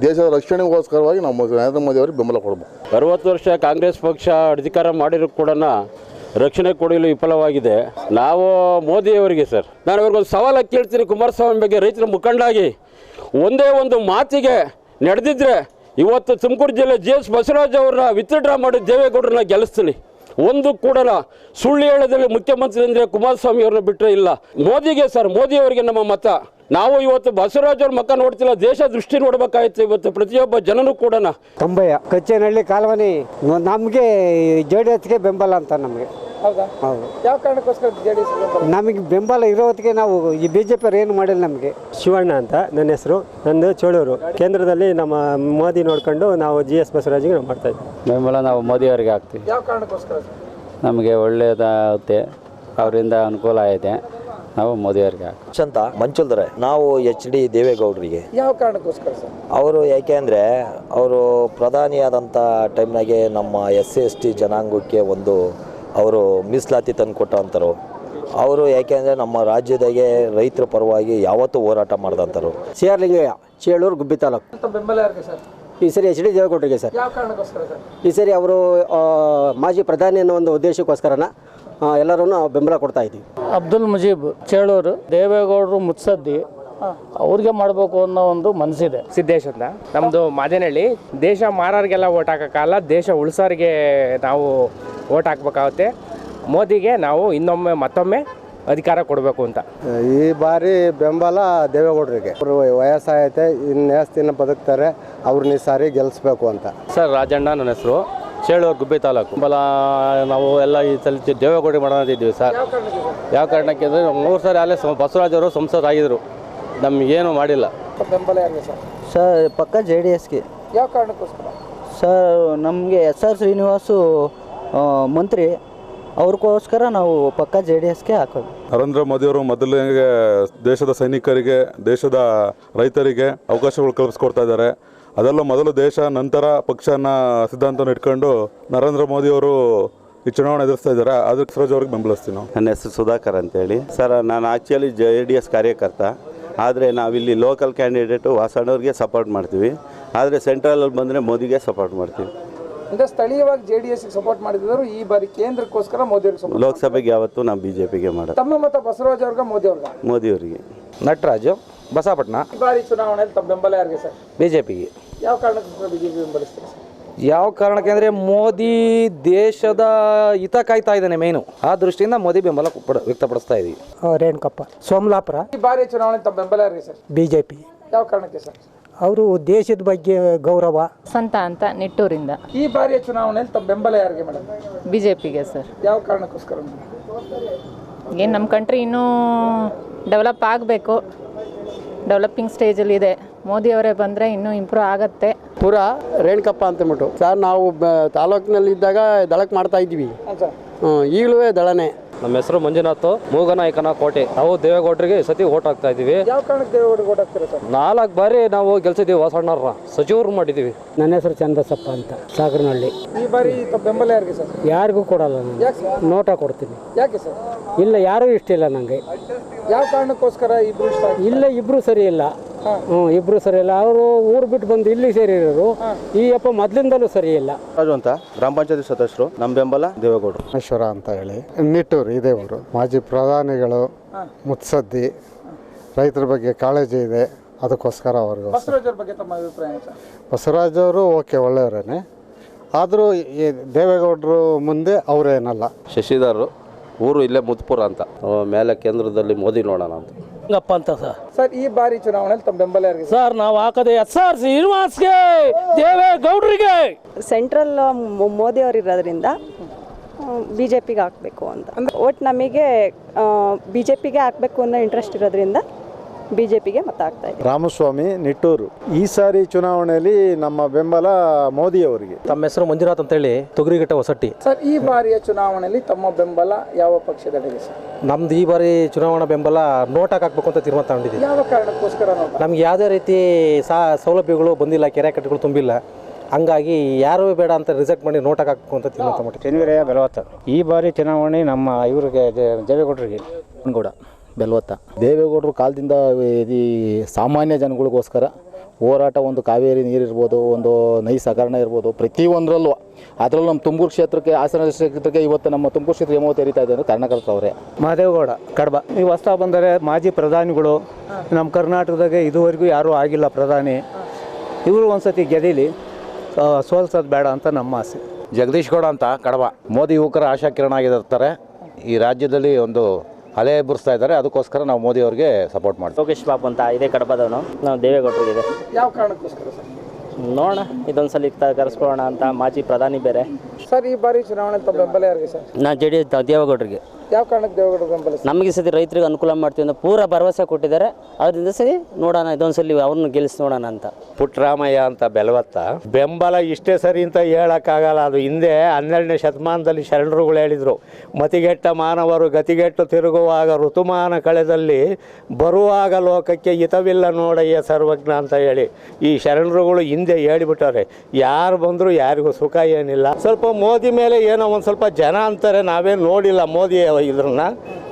ದೇಶದ ರಕ್ಷಣೆಗೋಸ್ಕರವಾಗಿ ನಮ್ಮ ನರೇಂದ್ರ ಮೋದಿ ಅವರಿಗೆ ಬೆಂಬಲ ಕೊಡಬೇಕು. ಅರವತ್ತು ವರ್ಷ ಕಾಂಗ್ರೆಸ್ ಪಕ್ಷ ಅಧಿಕಾರ ಮಾಡಿರೋ ಕೂಡ ರಕ್ಷಣೆ ಕೊಡಲು ವಿಫಲವಾಗಿದೆ. ನಾವು ಮೋದಿಯವರಿಗೆ ಸರ್, ನಾನು ಅವ್ರಿಗೊಂದು ಸವಾಲಾಗಿ ಕೇಳ್ತೀನಿ ಕುಮಾರಸ್ವಾಮಿ ಬಗ್ಗೆ. ರೈತರ ಮುಖಂಡಾಗಿ ಒಂದೇ ಒಂದು ಮಾತಿಗೆ ನಡೆದಿದ್ರೆ ಇವತ್ತು ತುಮಕೂರು ಜಿಲ್ಲೆ ಜಿ ಎಸ್ ಬಸವರಾಜ್ ಅವ್ರನ್ನ ವಿತ್ಡ್ರಾ ಮಾಡಿ ದೇವೇಗೌಡರನ್ನ ಗೆಲ್ಲಿಸ್ತೀನಿ. ಒಂದು ಕೂಡ ಸುಳ್ಳು ಹೇಳೋದ್ರಲ್ಲಿ ಮುಖ್ಯಮಂತ್ರಿ ಅಂದರೆ ಕುಮಾರಸ್ವಾಮಿ ಅವ್ರನ್ನ ಬಿಟ್ಟರೆ ಇಲ್ಲ. ಮೋದಿಗೆ ಸರ್ ಮೋದಿಯವರಿಗೆ ನಮ್ಮ ಮತ. ನಾವು ಇವತ್ತು ಬಸವರಾಜವ್ರ ಮಕ್ಕ ನೋಡ್ತಿಲ್ಲ ದೇಶ ದೃಷ್ಟಿ ನೋಡ್ಬೇಕಾಯ್ತು ಇವತ್ತು ಪ್ರತಿಯೊಬ್ಬ ಜನನು ಕೂಡ ಕಂಬಯ್ಯ ಕಚ್ಚೇನಹಳ್ಳಿ ಕಾಲವನಿ ನಮಗೆ ಜೆ ಡಿ ಎಸ್ಗೆ ಬೆಂಬಲ ಅಂತ ನಮಗೆ. ಹೌದಾ? ಯಾವ ಕಾರಣಕ್ಕೋಸ್ಕರ ನಮಗೆ ಬೆಂಬಲ ಇರೋದಕ್ಕೆ ನಾವು ಈ ಬಿ ಜೆ ಪಿ ಏನು ಮಾಡಿಲ್ಲ ನಮಗೆ. ಶಿವಣ್ಣ ಅಂತ ನನ್ನ ಹೆಸರು ನಂದು ಚೋಳೂರು. ಕೇಂದ್ರದಲ್ಲಿ ನಮ್ಮ ಮೋದಿ ನೋಡ್ಕೊಂಡು ನಾವು ಜಿ ಎಸ್ ಬಸವರಾಜಿಗೆ ನಾವು ಮಾಡ್ತಾ ಇದ್ದೀವಿ. ಬೆಂಬಲ ನಾವು ಮೋದಿ ಅವರಿಗೆ ಹಾಕ್ತೀವಿ. ಯಾವ ಕಾರಣಕ್ಕೋಸ್ಕರ? ಸರ್ ನಮಗೆ ಒಳ್ಳೆಯದಾಗುತ್ತೆ ಅವರಿಂದ ಅನುಕೂಲ ಆಗಿದೆ ನಾವು ಮೋದಿ ಅವರಿಗೆ ಚಂತ ಅಂತ ಮಂಚುಲ್ದರೆ ನಾವು ಎಚ್ ಡಿ ದೇವೇಗೌಡರಿಗೆ. ಯಾವ ಕಾರಣಕ್ಕೋಸ್ಕರ ಸರ್? ಅವರು ಯಾಕೆಂದರೆ ಅವರು ಪ್ರಧಾನಿಯಾದಂಥ ಟೈಮ್ನಾಗೆ ನಮ್ಮ ಎಸ್ ಸಿ ಎಸ್ ಟಿ ಜನಾಂಗಕ್ಕೆ ಒಂದು ಅವರು ಮೀಸಲಾತಿ ತಂದು ಕೊಟ್ಟಂಥರು ಅವರು ಯಾಕೆಂದ್ರೆ ನಮ್ಮ ರಾಜ್ಯದಾಗೆ ರೈತರ ಪರವಾಗಿ ಯಾವತ್ತೂ ಹೋರಾಟ ಮಾಡ್ದಂಥರು ಸಿ ಆರ್ ಲಿಂಗಯ್ಯ ಚೇಳೂರು ಗುಬ್ಬಿ ತಾಲೂಕು. ತಮ್ಮ ಬೆಂಬಲ ಯಾರಿಗೆ ಸರ್? ಈ ಸರಿ ಎಚ್ ಡಿ ದೇವೇಗೌಡರಿಗೆ ಸರ್. ಯಾವ ಕಾರಣಕ್ಕೋಸ್ಕರ ಸರ್? ಈ ಸರಿ ಅವರು ಮಾಜಿ ಪ್ರಧಾನಿ ಅನ್ನೋ ಒಂದು ಉದ್ದೇಶಕ್ಕೋಸ್ಕರನ ಎಲ್ಲರೂ ಬೆಂಬಲ ಕೊಡ್ತಾ ಇದ್ದೀವಿ. ಅಬ್ದುಲ್ ಮುಜೀಬ್ ಚೇಳೂರು ದೇವೇಗೌಡರು ಮುತ್ಸದ್ದಿ ಅವ್ರಿಗೆ ಮಾಡಬೇಕು ಅನ್ನೋ ಒಂದು ಮನಸ್ಸಿದೆ. ಸಿದ್ದೇಶ್ ಅಂತ ನಮ್ಮದು ಮಾದೇನಹಳ್ಳಿ. ದೇಶ ಮಾರೋರಿಗೆಲ್ಲ ಓಟ್ ಹಾಕೋಕ್ಕಲ್ಲ ದೇಶ ಉಳಿಸೋರಿಗೆ ನಾವು ಓಟ್ ಹಾಕ್ಬೇಕಾಗುತ್ತೆ. ಮೋದಿಗೆ ನಾವು ಇನ್ನೊಮ್ಮೆ ಮತ್ತೊಮ್ಮೆ ಅಧಿಕಾರ ಕೊಡಬೇಕು ಅಂತ. ಈ ಬಾರಿ ಬೆಂಬಲ ದೇವೇಗೌಡರಿಗೆ. ಅವರು ವಯಸ್ಸಾಗೈತೆ ಇನ್ನು ಎಷ್ಟು ದಿನ ಬದುಕ್ತಾರೆ ಅವ್ರನ್ನ ಈ ಸಾರಿ ಗೆಲ್ಲಿಸ್ಬೇಕು ಅಂತ. ಸರ್ ರಾಜಣ್ಣ ನನ್ನ ಹೆಸರು. ಚೇಳೂರು ಗುಬ್ಬಿ ತಾಲೂಕು. ಬಲ ನಾವು ಎಲ್ಲ ಈ ಸಲ ಅಂತ ಮಾಡೋದಿದ್ದೀವಿ ಸರ್. ಯಾವ ಕಾರಣಕ್ಕೆ ಅಂದರೆ ಮೂರು ಸಾರಿ ಅಲ್ಲೇ ಸಂ- ಬಸವರಾಜ್ ಅವರು ಸಂಸದರಾಗಿದ್ದರು ನಮಗೇನು ಮಾಡಿಲ್ಲ. ಬೆಂಬಲ ಯಾರಿಗೆ ಸರ್? ಸರ್ ಪಕ್ಕ ಜೆ ಡಿ ಎಸ್ಗೆ. ಯಾವ ಕಾರಣಕ್ಕೋಸ್ಕರ? ಸರ್ ನಮಗೆ ಎಸ್ ಆರ್ ಶ್ರೀನಿವಾಸು ಮಂತ್ರಿ. ಅವ್ರಿಗೋಸ್ಕರ ನಾವು ಪಕ್ಕ ಜೆ ಡಿ ಎಸ್ಗೆ ಹಾಕೋದು. ನರೇಂದ್ರ ಮೋದಿಯವರು ಮೊದಲಿಗೆ ದೇಶದ ಸೈನಿಕರಿಗೆ ದೇಶದ ರೈತರಿಗೆ ಅವಕಾಶಗಳು ಕಲ್ಪಿಸ್ಕೊಡ್ತಾ ಇದ್ದಾರೆ. ಅದೆಲ್ಲ ಮೊದಲು ದೇಶ ನಂತರ ಪಕ್ಷನ ಸಿದ್ಧಾಂತವನ್ನು ಇಟ್ಕೊಂಡು ನರೇಂದ್ರ ಮೋದಿ ಅವರು ಈ ಚುನಾವಣೆ ಎದುರಿಸ್ತಾ ಇದ್ದಾರೆ. ಅದಕ್ಕೆ ಸರೋಜ್ ಅವ್ರಿಗೆ ಬೆಂಬಲಿಸ್ತೀವಿ ನಾವು. ನನ್ನ ಹೆಸರು ಸುಧಾಕರ್ ಅಂತೇಳಿ. ಸರ್ ನಾನು ಆ್ಯಕ್ಚುಲಿ ಜೆ ಡಿ ಎಸ್ ಕಾರ್ಯಕರ್ತ. ಆದರೆ ನಾವಿಲ್ಲಿ ಲೋಕಲ್ ಕ್ಯಾಂಡಿಡೇಟು ವಾಸಣ್ಣವ್ರಿಗೆ ಸಪೋರ್ಟ್ ಮಾಡ್ತೀವಿ. ಆದರೆ ಸೆಂಟ್ರಲಲ್ಲಿ ಬಂದರೆ ಮೋದಿಗೆ ಸಪೋರ್ಟ್ ಮಾಡ್ತೀವಿ. ಅಂದರೆ ಸ್ಥಳೀಯವಾಗಿ ಜೆ ಡಿ ಎಸ್ ಸಪೋರ್ಟ್ ಮಾಡಿದ್ರು ಈ ಬಾರಿ ಕೇಂದ್ರಕ್ಕೋಸ್ಕರ ಮೋದಿ ಅವ್ರಿಗೆ ಸಪೋರ್ಟ್ ಲೋಕಸಭೆಗೆ ಯಾವತ್ತೂ ನಾವು ಬಿ ಜೆ ಪಿಗೆ ಮಾಡೋದು ತಮ್ಮ ಮತ ಬಸವರಾಜ್ ಅವ್ರಿಗೆ ಮೋದಿ ಅವ್ರಿಗೆ? ಮೋದಿ ಅವರಿಗೆ. ನಟರಾಜು. ಬಸವಪಟ್ಟಣ. ಈ ಬಾರಿ ಚುನಾವಣೆಯಲ್ಲಿ ತಮ್ಮ ಬೆಂಬಲ ಯಾರಿಗೆ ಸರ್? ಬಿ ಜೆ ಪಿಗೆ ಯಾವ ಕಾರಣಕ್ಕೆ ಬಿಜೆಪಿ ಬೆಂಬಲಿಸ್ತೀರಿ ಸರ್? ಯಾವ ಕಾರಣಕ್ಕೆ ಅಂದರೆ ಮೋದಿ ದೇಶದ ಹಿತ ಕಾಯ್ತಾ ಇದ್ದಾನೆ ಮೇನು ಆ ದೃಷ್ಟಿಯಿಂದ ಮೋದಿ ಬೆಂಬಲ ಪಡ- ವ್ಯಕ್ತಪಡಿಸ್ತಾ ಇದ್ದೀವಿ ರೇಣುಕಪ್ಪ ಸೋಮಲಾಪುರ. ಈ ಬಾರಿ ಚುನಾವಣೆ ತಮ್ಮ ಬೆಂಬಲ ಯಾರಿಗೆ ಸರ್? ಬಿ ಜೆ ಪಿ ಯಾವ ಕಾರಣಕ್ಕೆ ಸರ್? ಅವರು ದೇಶದ ಬಗ್ಗೆ ಗೌರವ. ಸಂತ ಅಂತ ನಿಟ್ಟೂರಿಂದ. ಈ ಬಾರಿಯ ಚುನಾವಣೆಯಲ್ಲಿ ತಮ್ಮ ಬೆಂಬಲ ಯಾರಿಗೆ ಮೇಡಮ್? ಬಿ ಜೆ ಪಿಗೆ ಸರ್. ಯಾವ ಕಾರಣಕ್ಕೋಸ್ಕರ ಏನು ನಮ್ಮ ಕಂಟ್ರಿ ಇನ್ನೂ ಡೆವಲಪ್ ಆಗಬೇಕು. ಡೆವಲಪಿಂಗ್ ಸ್ಟೇಜಲ್ಲಿ ಇದೆ. ಮೋದಿಯವರೇ ಬಂದರೆ ಇನ್ನೂ ಇಂಪ್ರೂವ್ ಆಗತ್ತೆ. ಪುರ ರೇಣುಕಪ್ಪ ಅಂತಂದ್ಬಿಟ್ಟು ಸರ್ ನಾವು ಬ- ತಾಲೂಕಿನಲ್ಲಿ ಇದ್ದಾಗ ದಳಕ್ ಮಾಡ್ತಾ ಇದ್ವಿ ಈಗಲೂ ದಳನೆ. ನಮ್ಮ ಹೆಸರು ಮಂಜುನಾಥ್ ಮೂಗನಾಯಕನ ಕೋಟೆ. ನಾವು ದೇವೇಗೌಡರಿಗೆ ಈ ಸತಿ ಓಟ್ ಹಾಕ್ತಾ ಇದೀವಿ ಯಾವ ಕಾರಣಕ್ಕೆ ದೇವೇಗೌಡರಿಗೆ ಹಾಕ್ತೀರಾ ಸರ್? ನಾಲ್ಕು ಬಾರಿ ನಾವು ಗೆಲ್ಸಿದೀವಿ ಹೊಸಣ್ಣರ ಸಚಿವರು ಮಾಡಿದೀವಿ ನನ್ನ ಹೆಸರು ಚಂದಸಪ್ಪ ಅಂತ ಸಾಗರನಹಳ್ಳಿ. ಈ ಬಾರಿ ಬೆಂಬಲ ಯಾರಿಗೆ ಸರ್? ಯಾರಿಗೂ ಕೊಡಲ್ಲ ನಾನು. ಯಾಕೆ ಸರ್? ನೋಟ ಕೊಡ್ತೀನಿ. ಯಾಕೆ ಸರ್? ಇಲ್ಲ ಯಾರೂ ಇಷ್ಟ ಇಲ್ಲ ನನಗೆ ಯಾವ ಕಾರಣಕ್ಕೋಸ್ಕರ ಇಬ್ರು? ಇಲ್ಲ ಇಬ್ರು ಸರಿ ಇಲ್ಲ. ಹ್ಞೂ ಇಬ್ರು ಸರಿ ಇಲ್ಲ ಅವರು ಊರು ಬಿಟ್ಟು ಬಂದು ಇಲ್ಲಿ ಸೇರಿರೋರು. ಈ ಅಪ್ಪ ಮೊದಲಿಂದಲೂ ಸರಿ ಇಲ್ಲ ರಾಜು ಅಂತ. ಗ್ರಾಮ ಪಂಚಾಯತಿ ಸದಸ್ಯರು. ನಮ್ಮ ಬೆಂಬಲ ದೇವೇಗೌಡರು. ಮಹೇಶ್ವರ ಅಂತ ಹೇಳಿ. ನಿಟ್ಟೂರು ಇದೇ ಊರು ಮಾಜಿ ಪ್ರಧಾನಿಗಳು ಮುತ್ಸದ್ದಿ ರೈತರ ಬಗ್ಗೆ ಕಾಳಜಿ ಇದೆ. ಅದಕ್ಕೋಸ್ಕರ ಅವ್ರಿಗೆ ಬಸವರಾಜ್ ಅವ್ರ ಓಕೆ ಒಳ್ಳೆಯವರೇನೆ. ಆದರೂ ಈ ದೇವೇಗೌಡರು ಮುಂದೆ ಅವರೇನಲ್ಲ. ಶಶಿಧರ್ ಊರು ಇಲ್ಲೇ ಮುತ್ಪುರ ಅಂತ. ಮೇಲೆ ಕೇಂದ್ರದಲ್ಲಿ ಮೋದಿ ನೋಡೋಣ ಅಂತ. ಹಿಂಗಪ್ಪ ಅಂತ ಸರ್. ಸರ್ ಈ ಬಾರಿ ಚುನಾವಣೆಯಲ್ಲಿ ತಮ್ಮ ಬೆಂಬಲ ಯಾರಿಗೆ? ಸರ್? ಸರ್ ನಾವು ಹಾಕದೆ ಎಸ್ ಆರ್ ಶ್ರೀನಿವಾಸ್ಗೆ ದೇವೇಗೌಡರಿಗೆ. ಸೆಂಟ್ರಲ್ ಮೋದಿ ಅವರು ಇರೋದ್ರಿಂದ ಬಿ ಜೆ ಪಿಗೆ ಹಾಕಬೇಕು ಅಂತ. ಒಟ್ಟು ನಮಗೆ ಬಿ ಜೆ ಪಿಗೆ ಹಾಕಬೇಕು ಅನ್ನೋ ಇಂಟ್ರೆಸ್ಟ್ ಇರೋದ್ರಿಂದ ಬಿ ಜೆ ಪಿಗೆ ಮತ ಆಗ್ತಾ ಇದೆ. ರಾಮಸ್ವಾಮಿ ನಿಟ್ಟೂರು. ಈ ಸಾರಿ ಚುನಾವಣೆಯಲ್ಲಿ ನಮ್ಮ ಬೆಂಬಲ ಮೋದಿ ಅವರಿಗೆ ತಮ್ಮ ಹೆಸರು ಮಂಜುನಾಥ್ ಅಂತೇಳಿ ತೊಗರಿಘಟ್ಟ ಹೊಸಟ್ಟಿ ಸರ್ ಈ ಬಾರಿಯ ಚುನಾವಣೆಯಲ್ಲಿ ತಮ್ಮ ಬೆಂಬಲ ಯಾವ ಪಕ್ಷದಡೆಗೆ ಸರ್? ನಮ್ದು ಈ ಬಾರಿ ಚುನಾವಣಾ ಬೆಂಬಲ ನೋಟ್ ಹಾಕಬೇಕು ಅಂತ ತೀರ್ಮಾನ ತಗೊಂಡಿದ್ದೀವಿ. ಯಾವ ಕಾರಣಕ್ಕೋಸ್ಕರ ನೋಟ ನಮ್ಗೆ ಯಾವುದೇ ರೀತಿ ಸಾ ಸೌಲಭ್ಯಗಳು ಬಂದಿಲ್ಲ ಕೆರೆ ಕಟ್ಟೆಗಳು ತುಂಬಿಲ್ಲ. ಹಂಗಾಗಿ ಯಾರು ಬೇಡ ಅಂತ ರಿಸೆಕ್ಟ್ ಮಾಡಿ ನೋಟಾಕ್ ಹಾಕ್ಬೇಕು ಅಂತ ತೀರ್ಮಾನ ತಗೊಂಡಿದ್ದೀವಿ. ಶನಿವರೆಯ ಬೆಲವತ್ತ ಈ ಬಾರಿ ಚುನಾವಣೆ ನಮ್ಮ ಇವರಿಗೆ ದೇವೇಗೌಡರಿಗೆ ಕೂಡ ಬೆಲ್ವತ್ತ. ದೇವೇಗೌಡರು ಕಾಲದಿಂದ ಈ ಸಾಮಾನ್ಯ ಜನಗಳಿಗೋಸ್ಕರ ಹೋರಾಟ ಒಂದು ಕಾವೇರಿ ನೀರಿರ್ಬೋದು ಒಂದು ನೈ ಹಗರಣ ಇರ್ಬೋದು ಪ್ರತಿಯೊಂದರಲ್ಲೂ ಅದರಲ್ಲೂ ನಮ್ಮ ತುಮಕೂರು ಕ್ಷೇತ್ರಕ್ಕೆ ಹಾಸನ ಕ್ಷೇತ್ರಕ್ಕೆ ಇವತ್ತು ನಮ್ಮ ತುಮಕೂರು ಕ್ಷೇತ್ರ ಯಮೋ ತೆರೀತಾ ಇದೆ ಅಂದರೆ ಕರ್ನಾಟಕದವರೇ ಅವರೇ. ಮಹದೇವಗೌಡ ಕಡಬ. ನೀವು ಹೊಸ್ತಾ ಬಂದರೆ ಮಾಜಿ ಪ್ರಧಾನಿಗಳು ನಮ್ಮ ಕರ್ನಾಟಕದಾಗೆ ಇದುವರೆಗೂ ಯಾರೂ ಆಗಿಲ್ಲ ಪ್ರಧಾನಿ. ಇವರು ಒಂದ್ಸತಿ ಗೆದೀಲಿ. ಸೋಲ್ಸೋದು ಬೇಡ ಅಂತ ನಮ್ಮ ಆಸೆ. ಜಗದೀಶ್ ಗೌಡ ಅಂತ ಕಡಬ. ಮೋದಿ ಯುವಕರ ಆಶಾಕಿರಣ ಆಗಿರ್ತಾರೆ. ಈ ರಾಜ್ಯದಲ್ಲಿ ಒಂದು ಅಲೆ ಎಬ್ಬರಿಸ್ತಾ ಇದ್ದಾರೆ. ಅದಕ್ಕೋಸ್ಕರ ನಾವು ಮೋದಿ ಅವರಿಗೆ ಸಪೋರ್ಟ್ ಮಾಡ್ತೀವಿ. ಲೋಕೇಶ್ ಬಾಬು ಅಂತ ಇದೇ ಕಡಪದವನು ನಾವು ದೇವೇಗೌಡರಿಗಿದೆ ಯಾವ ಕಾರಣಕ್ಕೋಸ್ಕರ ಸರ್? ನೋಡೋಣ. ಇದೊಂದ್ಸಲ ಇತ್ತ ಕರೆಸ್ಕೊಳ್ಳೋಣ ಅಂತ ಮಾಜಿ ಪ್ರಧಾನಿ ಬೇರೆ. ಸರ್ ಈ ಬಾರಿ ಚುನಾವಣೆ ಬೆಂಬಲ ಯಾರಿಗೆ ಸರ್? ನಾ ಜೆ ಡಿ ಎಸ್ ದೇವೇಗೌಡರಿಗೆ. ಯಾವ ಕಾರಣಕ್ಕೆ ದೇವೇಗೌಡ ಬೆಂಬಲ ನಮಗೆ ಸತಿ ರೈತರಿಗೆ ಅನುಕೂಲ ಮಾಡ್ತೀವಿ ಅಂತ ಪೂರ ಭರವಸೆ ಕೊಟ್ಟಿದ್ದಾರೆ. ಅದರಿಂದ ಸರಿ ನೋಡೋಣ ಇದೊಂದ್ಸಲಿ ಅವ್ರನ್ನ ಗೆಲ್ಲಿಸಿ ನೋಡೋಣ ಅಂತ. ಪುಟ್ಟರಾಮಯ್ಯ ಅಂತ ಬೆಲವತ್ತ ಬೆಂಬಲ ಇಷ್ಟೇ ಸರಿ ಅಂತ ಹೇಳೋಕ್ಕಾಗಲ್ಲ. ಅದು ಹಿಂದೆ ಹನ್ನೆರಡನೇ ಶತಮಾನದಲ್ಲಿ ಶರಣರುಗಳು ಹೇಳಿದರು ಮತಿಗೆಟ್ಟ ಮಾನವರು ಗತಿಗೆಟ್ಟು ತಿರುಗುವಾಗ ಋತುಮಾನ ಕಳೆದಲ್ಲಿ ಬರುವಾಗ ಲೋಕಕ್ಕೆ ಹಿತವಿಲ್ಲ ನೋಡಯ್ಯ ಸರ್ವಜ್ಞ ಅಂತ ಹೇಳಿ ಈ ಶರಣರುಗಳು ಹಿಂದೆ ಹೇಳಿಬಿಟ್ಟವ್ರೆ ಯಾರು ಬಂದರೂ ಯಾರಿಗೂ ಸುಖ ಏನಿಲ್ಲ. ಸ್ವಲ್ಪ ಮೋದಿ ಮೇಲೆ ಏನೋ ಒಂದು ಸ್ವಲ್ಪ ಜನ ಅಂತಾರೆ ನಾವೇನು ನೋಡಿಲ್ಲ ಮೋದಿ ಇದ್ರನ್ನ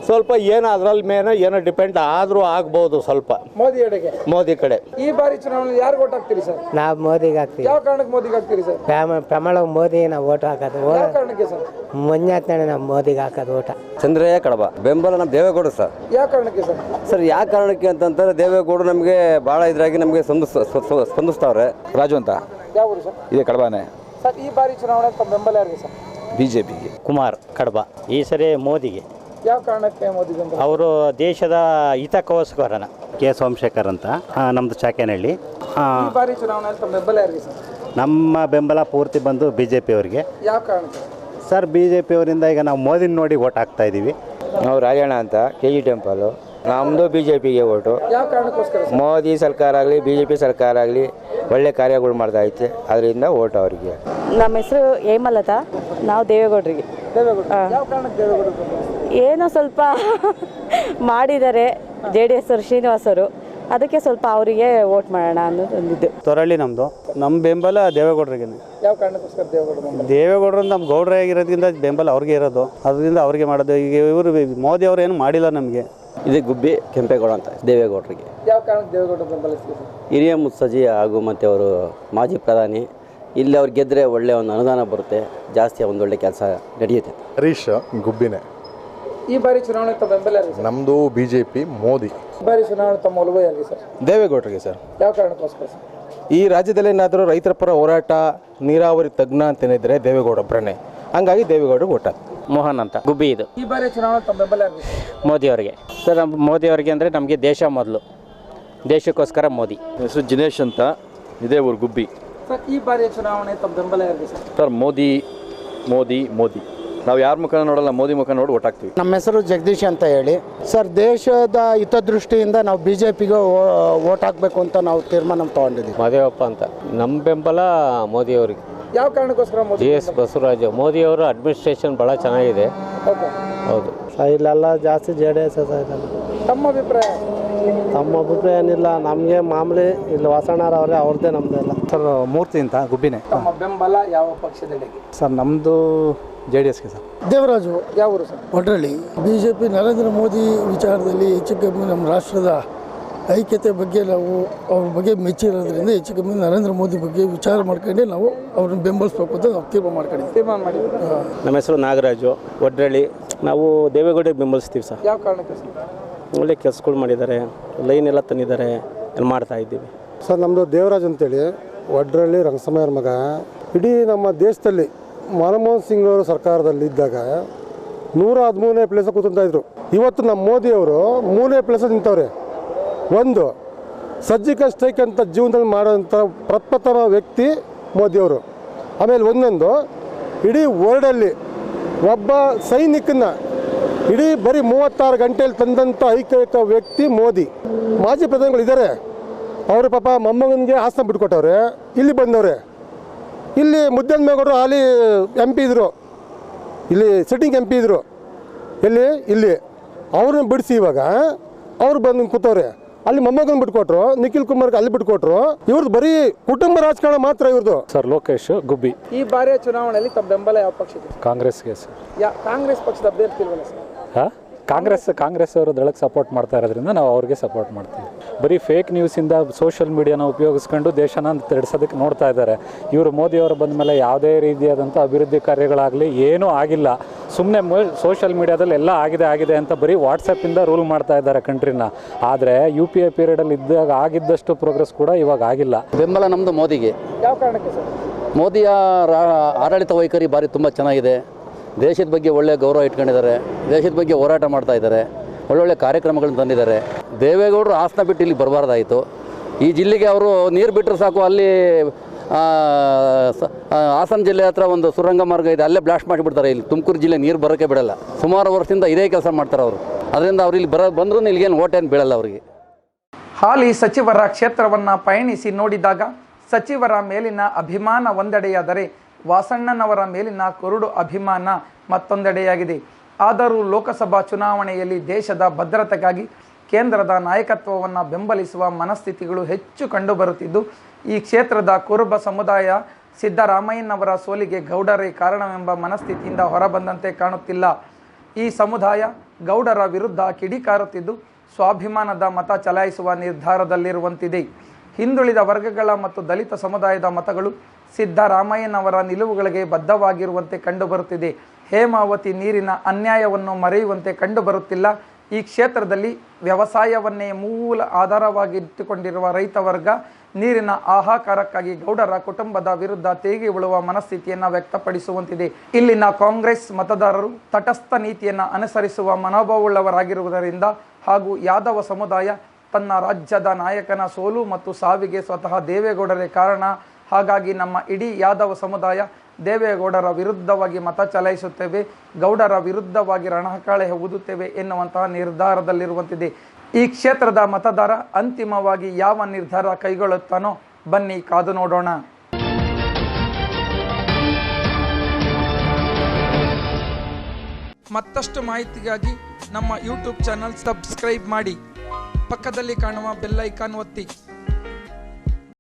ಸ್ವಲ್ಪ ಏನೋ ಅದ್ರಲ್ಲಿ ಮೇಲೆ ಏನೋ ಡಿಪೆಂಡ್ ಆದರೂ ಆಗ್ಬೋದು ಸ್ವಲ್ಪ. ಮೋದಿ ಎಡೆಗೆ ಮೋದಿ ಕಡೆ. ಈ ಬಾರಿ ಚುನಾವಣೆ ಯಾರು ಓಟ್ ಹಾಕ್ತೀರಿ ಸರ್? ನಾವು ಮೋದಿಗೆ ಹಾಕ್ತೀವಿ. ಯಾವ ಕಾರಣಕ್ಕೆ ಮೋದಿಗೆ ಹಾಕ್ತೀರಿ ಸರ್? ಪ್ರಮ ಪ್ರಮಾಣ ಮೋದಿ ನಾವು ಓಟ್ ಹಾಕೋದು ಯಾವ ಕಾರಣಕ್ಕೆ ಸರ್? ಮಂಜಾತ್ನಾಳೆ ನಾವು ಮೋದಿಗೆ ಹಾಕೋದು ಓಟ ಚಂದ್ರಯ್ಯ ಕಡಬ. ಬೆಂಬಲ ನಮ್ಮ ದೇವೇಗೌಡ ಸರ್. ಯಾವ ಕಾರಣಕ್ಕೆ ಸರ್? ಸರ್ ಯಾವ ಕಾರಣಕ್ಕೆ ಅಂತಂದ್ರೆ ದೇವೇಗೌಡರು ನಮಗೆ ಭಾಳ ಇದ್ರಾಗಿ ನಮಗೆ ಸ್ಪಂದಿಸ್ ಸ್ಪ- ಸ್ಪಂದಿಸ್ತಾವ್ರೆ ರಾಜು ಅಂತ. ಯಾವ ಊರು ಸರ್? ಇದೆ ಕಡಬಾನೆ. ಸರ್ ಈ ಬಾರಿ ಚುನಾವಣೆ ತಮ್ಮ ಬೆಂಬಲ ಯಾರಿಗೆ ಸರ್? ಬಿ ಜೆ ಪಿಗೆ ಕುಮಾರ್ ಕಡಬ ಈ ಸರಿ ಮೋದಿಗೆ. ಯಾವ ಕಾರಣಕ್ಕೆ ಮೋದಿ ಅವರು ದೇಶದ ಹಿತಕ್ಕೋಸ್ಕರನ ಕೆ ಸೋಮಶೇಖರ್ ಅಂತ. ಆ, ನಮ್ಮದು ಚಾಕೇನಹಳ್ಳಿ. ಆ, ಈ ಬಾರಿ ಚುನಾವಣೆ ತಮ್ಮ ಬೆಂಬಲ ಯಾರಿಗೆ ಸರ್? ನಮ್ಮ ಬೆಂಬಲ ಪೂರ್ತಿ ಬಂದು ಬಿ ಜೆ ಪಿಯವರಿಗೆ ಯಾವ ಕಾರಣಕ್ಕೆ? ಸರ್ ಬಿ ಜೆ ಪಿಯವರಿಂದ ಈಗ ನಾವು ಮೋದಿ ನೋಡಿ ಓಟ್ ಹಾಕ್ತಾ ಇದ್ದೀವಿ ನಾವು ರಾಜಣ್ಣ ಅಂತ ಕೆ ಜಿ ಟೆಂಪಲು. ನಮ್ಮದು ಬಿ ಜೆ ಪಿಗೆ ಓಟು ಯಾವ ಕಾರಣಕ್ಕೋಸ್ಕರ ಸರ್? ಮೋದಿ ಸರ್ಕಾರ ಆಗಲಿ ಬಿ ಜೆ ಪಿ ಸರ್ಕಾರ ಆಗಲಿ ಒಳ್ಳೆ ಕಾರ್ಯಗಳು ಮಾಡ್ತಾ ಐತೆ. ಅದರಿಂದ ಓಟ್ ಅವರಿಗೆ. ನಮ್ಮ ಹೆಸರು ಹೇಮಲತಾ. ನಾವು ದೇವೇಗೌಡರಿಗೆ? ಏನೋ ಸ್ವಲ್ಪ ಮಾಡಿದ್ದಾರೆ ಜೆ ಡಿ ಎಸ್ ಅವರು ಶ್ರೀನಿವಾಸ್ ಅವರು ಅದಕ್ಕೆ ಸ್ವಲ್ಪ ಅವರಿಗೆ ವೋಟ್ ಮಾಡೋಣ ಅನ್ನೋದು ಒಂದಿದ್ದು. ತೊರಳ್ಳಿ ನಮ್ಮದು ನಮ್ಮ ಬೆಂಬಲ ದೇವೇಗೌಡರಿಗೆ ದೇವೇಗೌಡರು ದೇವೇಗೌಡರು ನಮ್ಮ ಗೌಡ್ರ ಆಗಿರೋದ್ರಿಂದ ಬೆಂಬಲ ಅವ್ರಿಗೆ ಇರೋದು. ಅದರಿಂದ ಅವ್ರಿಗೆ ಮಾಡೋದು. ಈಗ ಇವರು ಮೋದಿ ಅವರು ಏನು ಮಾಡಿಲ್ಲ ನಮಗೆ. ಇದು ಗುಬ್ಬಿ ಕೆಂಪೇಗೌಡ ಅಂತ ದೇವೇಗೌಡರಿಗೆ? ಹಿರಿಯ ಮುತ್ಸಜಿ ಹಾಗೂ ಮತ್ತು ಅವರು ಮಾಜಿ ಪ್ರಧಾನಿ ಇಲ್ಲಿ ಅವ್ರು ಗೆದ್ದರೆ ಒಳ್ಳೆಯ ಒಂದು ಅನುದಾನ ಬರುತ್ತೆ ಜಾಸ್ತಿ ಒಂದು ಒಳ್ಳೆ ಕೆಲಸ ನಡೆಯುತ್ತೆ. ಹರೀಶ್ ಗುಬ್ಬಿನೇ. ಈ ಬಾರಿ ಚುನಾವಣೆ ತಮ್ಮ ಬೆಂಬಲ ನಮ್ದು ಬಿಜೆಪಿ ನಮ್ಮದು ಬಿ ಜೆ ಪಿ ಮೋದಿ. ಈ ಬಾರಿ ಚುನಾವಣೆ ತಮ್ಮ ಒಲವು ಯಾರಿಗೆ ಸರ್? ದೇವೇಗೌಡರಿಗೆ ಸರ್. ಯಾವ ಕಾರಣಕ್ಕೋಸ್ಕರ ಸರ್? ಈ ರಾಜ್ಯದಲ್ಲಿ ಏನಾದರೂ ರೈತರ ಪರ ಹೋರಾಟ ನೀರಾವರಿ ತಜ್ಞ ಅಂತೇನಿದ್ರೆ ದೇವೇಗೌಡ ಒಬ್ಬರನ್ನೇ ಹಂಗಾಗಿ ದೇವೇಗೌಡ ಓಟ. ಮೋಹನ್ ಅಂತ ಗುಬ್ಬಿ ಇದು. ಈ ಬಾರಿ ಚುನಾವಣೆ ತಮ್ಮ ಬೆಂಬಲ ಯಾರಿಗೆ ಸರ್? ಮೋದಿ ಅವರಿಗೆ. ಸರ್ ನಮ್ಮ ಮೋದಿ ಅವರಿಗೆ ಅಂದರೆ ನಮಗೆ ದೇಶ ಮೊದಲು. ದೇಶಕ್ಕೋಸ್ಕರ ಮೋದಿ. ಹೆಸರು ಜಿನೇಶ್ ಅಂತ ಇದೇ ಊರು ಗುಬ್ಬಿ. ಸರ್ ಈ ಬಾರಿಯ ಚುನಾವಣೆ ತಮ್ಮ ಬೆಂಬಲ ಯಾರಿಗೆ ಸರ್? ಸರ್ ಮೋದಿ ಮೋದಿ ಮೋದಿ. ನಾವು ಯಾರ ಮುಖ ನೋಡಲ್ಲ ಮೋದಿ ಮುಖ ನೋಡಿ ಒಟ್ಟಾಗ್ತೀವಿ ಹಾಕ್ತೀವಿ. ನಮ್ಮ ಹೆಸರು ಜಗದೀಶ್ ಅಂತ ಹೇಳಿ. ಸರ್ ದೇಶದ ಹಿತದೃಷ್ಟಿಯಿಂದ ನಾವು ಬಿ ಜೆ ಪಿಗೆ ಓಟ್ ಹಾಕಬೇಕು ಅಂತ ನಾವು ತೀರ್ಮಾನ ತಗೊಂಡಿದ್ದೀವಿ. ಮಾದೇವಪ್ಪ ಅಂತ. ನಮ್ಮ ಬೆಂಬಲ ಮೋದಿ ಅವರಿಗೆ. ಯಾವ ಕಾರಣಕ್ಕೋಸ್ಕರ ಮೋದಿ ಜಿ ಎಸ್ ಬಸವರಾಜು ಮೋದಿ ಅವರ ಅಡ್ಮಿನಿಸ್ಟ್ರೇಷನ್ ಭಾಳ ಚೆನ್ನಾಗಿದೆ. ಓಕೆ. ಹೌದು. ಇಲ್ಲೆಲ್ಲ ಜಾಸ್ತಿ ಜೆ ಡಿ ಎಸ್ ತಮ್ಮ ಅಭಿಪ್ರಾಯ? ತಮ್ಮ ಅಭಿಪ್ರಾಯ ಏನಿಲ್ಲ ನಮಗೆ ಮಾಮೂಲಿ ಇಲ್ಲಿ ವಾಸಣ್ಣರ ಅವರೇ ಅವ್ರದ್ದೇ ನಮ್ದೆಲ್ಲ ಸರ್ ಮೂರ್ತಿ ಅಂತ ಗುಬ್ಬಿನೇ. ತಮ್ಮ ಬೆಂಬಲ ಯಾವ ಪಕ್ಷದಲ್ಲಿ ಸರ್ ನಮ್ಮದು ಜೆ ಡಿ ಎಸ್ಗೆ ಸರ್. ದೇವರಾಜು ಯಾವ ಊರು sir? Odralli B J P Narendra Modi ವಿಚಾರದಲ್ಲಿ ಹೆಚ್ಚು ಕಮ್ಮಿ ನಮ್ಮ ರಾಷ್ಟ್ರದ ಐಕ್ಯತೆ ಬಗ್ಗೆ ನಾವು ಅವ್ರ ಬಗ್ಗೆ ಮೆಚ್ಚಿರೋದ್ರಿಂದ ಹೆಚ್ಚು ಕಮ್ಮಿ ನರೇಂದ್ರ ಮೋದಿ ಬಗ್ಗೆ ವಿಚಾರ ಮಾಡ್ಕೊಂಡು ನಾವು ಅವ್ರನ್ನ ಬೆಂಬಲಿಸ್ಬೇಕು ಅಂತ ನಾವು ತೀರ್ಮಾನ ಮಾಡ್ಕೊಂಡಿದ್ದೀವಿ. ತೀರ್ಮಾನ ಮಾಡಿ ನಮ್ಮ ಹೆಸರು ನಾಗರಾಜು ಒಡ್ರಳ್ಳಿ ನಾವು ದೇವೇಗೌಡ ಬೆಂಬಲಿಸ್ತೀವಿ ಸರ್. ಯಾವ ಕಾರಣಕ್ಕೆ ಸರ್? ಒಳ್ಳೆ ಕೆಲಸಗಳು ಮಾಡಿದ್ದಾರೆ, ಲೈನ್ ಎಲ್ಲ ತಂದಿದ್ದಾರೆ ಮಾಡ್ತಾ ಇದ್ದೀವಿ. ಸರ್ ನಮ್ಮದು ದೇವರಾಜ್ ಅಂತೇಳಿ, ವಡ್ರಳ್ಳಿ ರಂಗಸಮಯ್ಯರ ಮಗ. ಇಡೀ ನಮ್ಮ ದೇಶದಲ್ಲಿ ಮನಮೋಹನ್ ಸಿಂಗ್ ಅವರು ಸರ್ಕಾರದಲ್ಲಿ ಇದ್ದಾಗ ನೂರ ಹದಿಮೂರನೇ ಪ್ಲೇಸ್ ಕೂತ್ಕೊಂತ ಇದ್ರು. ಇವತ್ತು ನಮ್ಮ ಮೋದಿಯವರು ಮೂರನೇ ಪ್ಲೇಸ ನಿಂತವ್ರೆ. ಒಂದು, ಸರ್ಜಿಕಲ್ ಸ್ಟ್ರೈಕ್ ಅಂತ ಜೀವನದಲ್ಲಿ ಮಾಡೋಂಥ ಪ್ರಪ್ರಥಮ ವ್ಯಕ್ತಿ ಮೋದಿಯವರು ಆಮೇಲೆ ಒಂದೊಂದು, ಇಡೀ ವರ್ಲ್ಡಲ್ಲಿ ಒಬ್ಬ ಸೈನಿಕನ ಇಡೀ ಬರೀ ಮೂವತ್ತಾರು ಗಂಟೆಯಲ್ಲಿ ತಂದಂಥ ಐಕೈಕ ವ್ಯಕ್ತಿ ಮೋದಿ. ಮಾಜಿ ಪ್ರಧಾನಿಗಳು ಇದ್ದಾರೆ. ಅವರು ಪಾಪ ಮೊಮ್ಮಗನಿಗೆ ಆಸನ ಬಿಟ್ಕೊಟ್ಟವ್ರೆ. ಇಲ್ಲಿ ಬಂದವ್ರೆ. ಇಲ್ಲಿ ಮುದ್ದನ್ಮೇಗೌಡರು ಹಾಲಿ ಎಂ ಪಿ ಇದ್ದರು ಇಲ್ಲಿ ಸಿಟ್ಟಿಂಗ್ ಎಂ ಪಿ ಇದ್ದರು ಎಲ್ಲಿ? ಇಲ್ಲಿ. ಅವ್ರನ್ನ ಬಿಡಿಸಿ ಇವಾಗ ಅವ್ರು ಬಂದು ಕೂತವ್ರೆ. ಅಲ್ಲಿ ಮೊಮ್ಮಗನ ಬಿಟ್ಕೊಟ್ರು ನಿಖಿಲ್ ಕುಮಾರ್ಗೆ ಅಲ್ಲಿ ಬಿಟ್ಕೊಟ್ರು. ಇವ್ರದ್ದು ಬರೀ ಕುಟುಂಬ ರಾಜಕಾರಣ ಮಾತ್ರ ಇವ್ರದ್ದು ಸರ್ ಲೋಕೇಶ್ ಗುಬ್ಬಿ. ಈ ಬಾರಿಯ ಚುನಾವಣೆಯಲ್ಲಿ ತಮ್ಮ ಬೆಂಬಲ ಯಾವ ಪಕ್ಷಕ್ಕೆ? ಕಾಂಗ್ರೆಸ್ಗೆ ಸರ್. ಯಾ ಕಾಂಗ್ರೆಸ್ ಪಕ್ಷದ ಅಭ್ಯರ್ಥಿ ಇಲ್ವಲ್ಲ ಸರ್? ಹಾಂ? ಕಾಂಗ್ರೆಸ್ ಕಾಂಗ್ರೆಸ್ ಅವರು ದಳಕ್ಕೆ ಸಪೋರ್ಟ್ ಮಾಡ್ತಾ ಇರೋದ್ರಿಂದ ನಾವು ಅವ್ರಿಗೆ ಸಪೋರ್ಟ್ ಮಾಡ್ತೀವಿ. ಬರೀ ಫೇಕ್ ನ್ಯೂಸಿಂದ ಸೋಷಿಯಲ್ ಮೀಡಿಯಾನ ಉಪಯೋಗಿಸ್ಕೊಂಡು ದೇಶನ ತೆಡ್ಸೋದಕ್ಕೆ ನೋಡ್ತಾ ಇದ್ದಾರೆ. ಇವರು ಮೋದಿಯವರು ಬಂದ ಮೇಲೆ ಯಾವುದೇ ರೀತಿಯಾದಂಥ ಅಭಿವೃದ್ಧಿ ಕಾರ್ಯಗಳಾಗಲಿ ಏನೂ ಆಗಿಲ್ಲ. ಸುಮ್ಮನೆ ಸೋಷಿಯಲ್ ಮೀಡಿಯಾದಲ್ಲಿ ಎಲ್ಲ ಆಗಿದೆ ಆಗಿದೆ ಅಂತ ಬರೀ ವಾಟ್ಸಪ್ಪಿಂದ ರೂಲ್ ಮಾಡ್ತಾ ಇದ್ದಾರೆ ಕಂಟ್ರಿನ ಆದರೆ ಯು ಪಿ ಎ ಪೀರಿಯಡಲ್ಲಿ ಇದ್ದಾಗ ಆಗಿದ್ದಷ್ಟು ಪ್ರೋಗ್ರೆಸ್ ಕೂಡ ಇವಾಗ ಆಗಿಲ್ಲ. ಬೆಂಬಲ ನಮ್ಮದು ಮೋದಿಗೆ. ಯಾವ ಕಾರಣಕ್ಕೆ ಸರ್? ಮೋದಿಯ ಆಡಳಿತ ವೈಖರಿ ಬಾರಿ ತುಂಬ ಚೆನ್ನಾಗಿದೆ. ದೇಶದ ಬಗ್ಗೆ ಒಳ್ಳೆಯ ಗೌರವ ಇಟ್ಕೊಂಡಿದ್ದಾರೆ, ದೇಶದ ಬಗ್ಗೆ ಹೋರಾಟ ಮಾಡ್ತಾ ಇದ್ದಾರೆ, ಒಳ್ಳೊಳ್ಳೆ ಕಾರ್ಯಕ್ರಮಗಳನ್ನು ತಂದಿದ್ದಾರೆ. ದೇವೇಗೌಡರು ಆಸನ ಬಿಟ್ಟು ಇಲ್ಲಿ ಬರಬಾರ್ದಾಯಿತು. ಈ ಜಿಲ್ಲೆಗೆ ಅವರು ನೀರು ಬಿಟ್ಟರೆ ಸಾಕು, ಅಲ್ಲಿ ಹಾಸನ ಜಿಲ್ಲೆ ಹತ್ರ ಒಂದು ಸುರಂಗ ಮಾರ್ಗ ಇದೆ, ಅಲ್ಲೇ ಬ್ಲಾಸ್ಟ್ ಮಾಡಿಬಿಡ್ತಾರೆ. ಇಲ್ಲಿ ತುಮಕೂರು ಜಿಲ್ಲೆ ನೀರು ಬರೋಕ್ಕೆ ಬಿಡಲ್ಲ. ಸುಮಾರು ವರ್ಷದಿಂದ ಇದೇ ಕೆಲಸ ಮಾಡ್ತಾರೆ ಅವರು. ಅದರಿಂದ ಅವ್ರು ಇಲ್ಲಿ ಬರ, ಬಂದರೂ ಇಲ್ಲಿಗೇನು ಓಟೇನು ಬೀಳಲ್ಲ ಅವರಿಗೆ. ಹಾಲಿ ಸಚಿವರ ಕ್ಷೇತ್ರವನ್ನು ಪಯಣಿಸಿ ನೋಡಿದಾಗ ಸಚಿವರ ಮೇಲಿನ ಅಭಿಮಾನ ಒಂದೆಡೆಯಾದರೆ ವಾಸಣ್ಣನವರ ಮೇಲಿನ ಕುರುಡು ಅಭಿಮಾನ ಮತ್ತೊಂದೆಡೆಯಾಗಿದೆ. ಆದರೂ ಲೋಕಸಭಾ ಚುನಾವಣೆಯಲ್ಲಿ ದೇಶದ ಭದ್ರತೆಗಾಗಿ ಕೇಂದ್ರದ ನಾಯಕತ್ವವನ್ನು ಬೆಂಬಲಿಸುವ ಮನಸ್ಥಿತಿಗಳು ಹೆಚ್ಚು ಕಂಡುಬರುತ್ತಿದ್ದು, ಈ ಕ್ಷೇತ್ರದ ಕುರುಬ ಸಮುದಾಯ ಸಿದ್ದರಾಮಯ್ಯನವರ ಸೋಲಿಗೆ ಗೌಡರೇ ಕಾರಣವೆಂಬ ಮನಸ್ಥಿತಿಯಿಂದ ಹೊರಬಂದಂತೆ ಕಾಣುತ್ತಿಲ್ಲ. ಈ ಸಮುದಾಯ ಗೌಡರ ವಿರುದ್ಧ ಕಿಡಿಕಾರುತ್ತಿದ್ದು, ಸ್ವಾಭಿಮಾನದ ಮತ ಚಲಾಯಿಸುವ ನಿರ್ಧಾರದಲ್ಲಿರುವಂತಿದೆ. ಹಿಂದುಳಿದ ವರ್ಗಗಳ ಮತ್ತು ದಲಿತ ಸಮುದಾಯದ ಮತಗಳು ಸಿದ್ದರಾಮಯ್ಯನವರ ನಿಲುವುಗಳಿಗೆ ಬದ್ಧವಾಗಿರುವಂತೆ ಕಂಡುಬರುತ್ತಿದೆ. ಹೇಮಾವತಿ ನೀರಿನ ಅನ್ಯಾಯವನ್ನು ಮರೆಯುವಂತೆ ಕಂಡುಬರುತ್ತಿಲ್ಲ. ಈ ಕ್ಷೇತ್ರದಲ್ಲಿ ವ್ಯವಸಾಯವನ್ನೇ ಮೂಲ ಆಧಾರವಾಗಿಟ್ಟುಕೊಂಡಿರುವ ರೈತ ವರ್ಗ ನೀರಿನ ಆಹಾಕಾರಕ್ಕಾಗಿ ಗೌಡರ ಕುಟುಂಬದ ವಿರುದ್ಧ ತೇಗಿ ಉಳುವ ಮನಸ್ಥಿತಿಯನ್ನು ವ್ಯಕ್ತಪಡಿಸುವಂತಿದೆ. ಇಲ್ಲಿನ ಕಾಂಗ್ರೆಸ್ ಮತದಾರರು ತಟಸ್ಥ ನೀತಿಯನ್ನು ಅನುಸರಿಸುವ ಮನೋಭಾವವುಳ್ಳವರಾಗಿರುವುದರಿಂದ ಹಾಗೂ ಯಾದವ ಸಮುದಾಯ ತನ್ನ ರಾಜ್ಯದ ನಾಯಕನ ಸೋಲು ಮತ್ತು ಸಾವಿಗೆ ಸ್ವತಃ ದೇವೇಗೌಡರೇ ಕಾರಣ ಹಾಗಾಗಿ ನಮ್ಮ ಇಡೀ ಯಾದವ ಸಮುದಾಯ ದೇವೇಗೌಡರ ವಿರುದ್ಧವಾಗಿ ಮತ ಚಲಾಯಿಸುತ್ತೇವೆ, ಗೌಡರ ವಿರುದ್ಧವಾಗಿ ರಣಹಕಾಳೆ ಊದುತ್ತೇವೆ ಎನ್ನುವಂತಹ ನಿರ್ಧಾರದಲ್ಲಿರುವಂತಿದೆ. ಈ ಕ್ಷೇತ್ರದ ಮತದಾರ ಅಂತಿಮವಾಗಿ ಯಾವ ನಿರ್ಧಾರ ಕೈಗೊಳ್ಳುತ್ತಾನೋ ಬನ್ನಿ ಕಾದು ನೋಡೋಣ. ಮತ್ತಷ್ಟು ಮಾಹಿತಿಗಾಗಿ ನಮ್ಮ ಯೂಟ್ಯೂಬ್ ಚಾನಲ್ ಸಬ್ಸ್ಕ್ರೈಬ್ ಮಾಡಿ. ಪಕ್ಕದಲ್ಲಿ ಕಾಣುವ ಬೆಲ್ಲೈಕಾನ್ ಒತ್ತಿ.